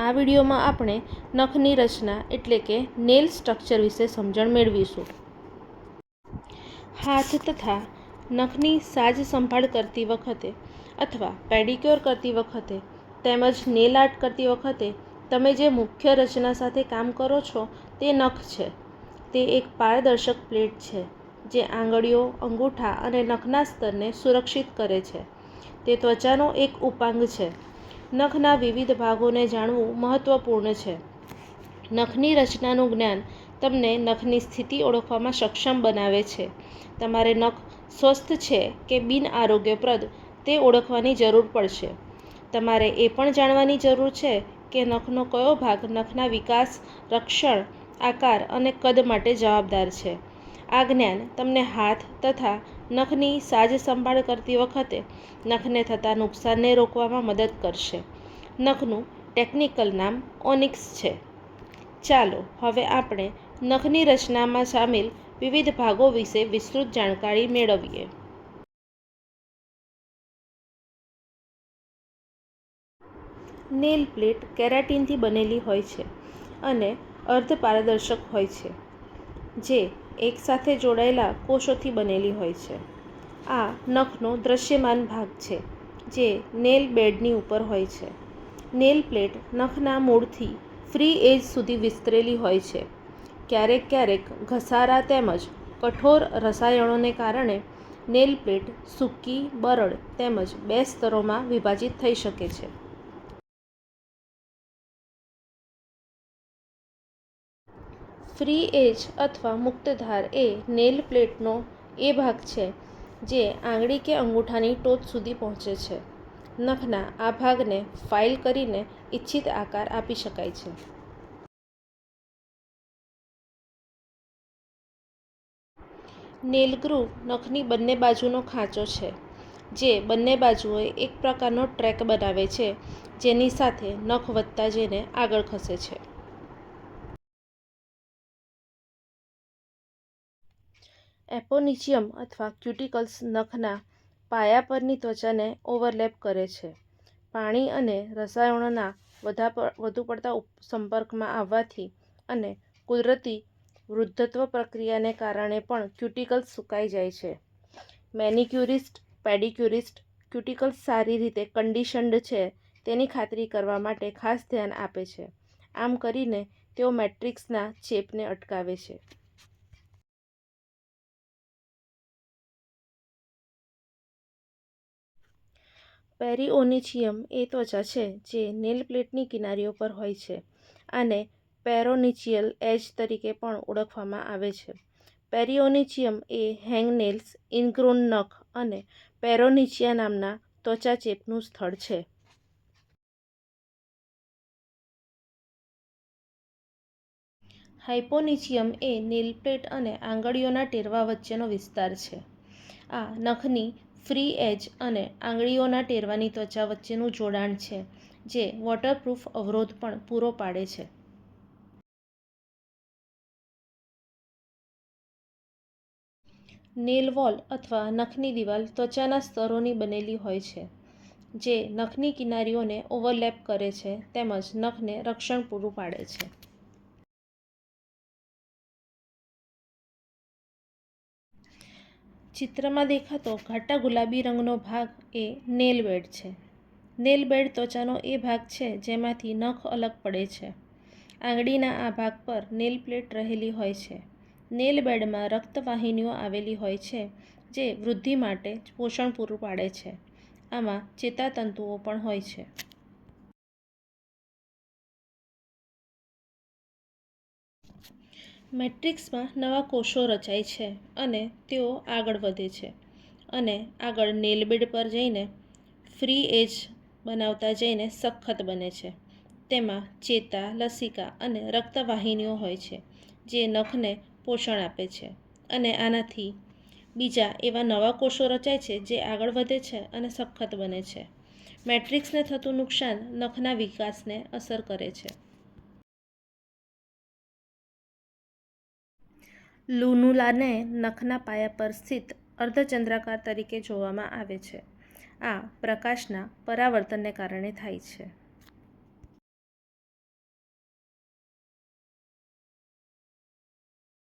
આ વિડીયોમાં આપણે નખની રચના એટલે કે નેલ સ્ટ્રક્ચર વિશે સમજણ મેળવીશું. હાથ તથા નખની સાજ સંભાળ કરતી વખતે અથવા પેડિક્યોર કરતી વખતે તેમજ નેલ આર્ટ કરતી વખતે તમે જે મુખ્ય રચના સાથે કામ કરો છો તે નખ છે. તે એક પારદર્શક પ્લેટ છે જે આંગળીઓ, અંગૂઠા અને નખના સ્તરને સુરક્ષિત કરે છે. તે ત્વચાનો એક ઉપાંગ છે. નખના વિવિધ ભાગોને જાણવું મહત્વપૂર્ણ છે. નખની રચનાનું જ્ઞાન તમને નખની સ્થિતિ ઓળખવામાં સક્ષમ બનાવે છે. તમારે નખ સ્વસ્થ છે કે બિન આરોગ્યપ્રદ તે ઓળખવાની જરૂર પડશે. તમારે એ પણ જાણવાની જરૂર છે કે નખનો કયો ભાગ નખના વિકાસ, રક્ષણ, આકાર અને કદ માટે જવાબદાર છે. આ જ્ઞાન તમને હાથ તથા નખની સાજ સંભાળ કરતી વખતે નખને થતા નુકસાનને રોકવામાં મદદ કરશે. નખનું ટેકનિકલ નામ ઓનિક્સ છે. ચાલો, હવે આપણે નખની રચનામાં સામેલ વિવિધ ભાગો વિશે વિસ્તૃત જાણકારી મેળવીએ. નેલ પ્લેટ કેરાટીનથી બનેલી હોય છે અને અર્ધ પારદર્શક હોય છે, જે એકસાથે જોડાયેલા કોષોથી બનેલી હોય છે. આ નખનો દૃશ્યમાન ભાગ છે, જે નેલ બેડની ઉપર હોય છે. નેલ પ્લેટ નખના મૂળથી ફ્રી એજ સુધી વિસ્તરેલી હોય છે. ક્યારેક ક્યારેક ઘસારા તેમજ કઠોર રસાયણોને કારણે નેલ પ્લેટ સૂકી, બરડ તેમજ બે સ્તરોમાં વિભાજિત થઈ શકે છે. ફ્રી એજ અથવા મુક્તધાર એ નેલ પ્લેટનો એ ભાગ છે, જે આંગળી કે અંગૂઠાની ટોચ સુધી પહોંચે છે. નખના આ ભાગને ફાઇલ કરીને ઇચ્છિત આકાર આપી શકાય છે. નેલ ગ્રુવ નખની બંને બાજુનો ખાંચો છે, જે બંને બાજુએ એક પ્રકારનો ટ્રેક બનાવે છે, જેની સાથે નખ વધતા જઈને આગળ ખસે છે. એપોનિચિયમ અથવા ક્યુટિકલ્સ નખના પાયા પરની ત્વચાને ઓવરલેપ કરે છે. પાણી અને રસાયણોના વધુ પડતા સંપર્કમાં આવવાથી અને કુદરતી વૃદ્ધત્વ પ્રક્રિયાને કારણે પણ ક્યુટિકલ્સ સુકાઈ જાય છે. મેનિક્યુરિસ્ટ, પેડિક્યુરિસ્ટ ક્યુટિકલ્સ સારી રીતે કન્ડિશન્ડ છે તેની ખાતરી કરવા માટે ખાસ ધ્યાન આપે છે. આમ કરીને તેઓ મેટ્રિક્સના ચેપને અટકાવે છે. પેરિઓનિચિયમ એ ત્વચા છે, જે નેલ પ્લેટની કિનારીઓ પર હોય છે આને પેરોનિચિયલ એજ તરીકે પણ ઓળખવામાં આવે છે. પેરિઓનિચિયમ એ હેંગનેલ્સ, ઇનગ્રોન નખ અને પેરોનિચિયા નામના ત્વચા ચેપનું સ્થળ છે. હાઇપોનિચિયમ એ નેલ પ્લેટ અને આંગળીઓના ટેરવા વચ્ચેનો વિસ્તાર છે. આ નખની ફ્રી એજ અને આંગળીઓના ટેરવાની ત્વચા વચ્ચેનું જોડાણ છે, જે વોટરપ્રૂફ અવરોધ પણ પૂરો પાડે છે. નેલ વોલ અથવા નખની દિવાલ ત્વચાના સ્તરોની બનેલી હોય છે, જે નખની કિનારીઓને ઓવરલેપ કરે છે તેમજ નખને રક્ષણ પૂરું પાડે છે. ચિત્રમાં દેખાતો ઘાટા ગુલાબી રંગનો ભાગ એ નેલ બેડ છે. નેલ બેડ ત્વચાનો એ ભાગ છે જેમાંથી નખ અલગ પડે છે. આંગળીના આ ભાગ પર નેલ પ્લેટ રહેલી હોય છે. નેલ બેડમાં રક્તવાહિનીઓ આવેલી હોય છે જે વૃદ્ધિ માટે પોષણ પૂરું પાડે છે. આમાં ચેતાતંતુઓ પણ હોય છે. મેટ્રિક્સમાં નવા કોષો રચાય છે અને તેઓ આગળ વધે છે અને આગળ નેલબેડ પર જઈને ફ્રી એજ બનાવતા જઈને સખત બને છે. તેમાં ચેતા, લસિકા અને રક્તવાહિનીઓ હોય છે, જે નખને પોષણ આપે છે અને આનાથી બીજા એવા નવા કોષો રચાય છે જે આગળ વધે છે અને સખત બને છે. મેટ્રિક્સને થતું નુકસાન નખના વિકાસને અસર કરે છે. લુનુલાને નખના પાયા પર સ્થિત અર્ધચંદ્રાકાર તરીકે જોવામાં આવે છે. આ પ્રકાશના પરાવર્તનને કારણે થાય છે.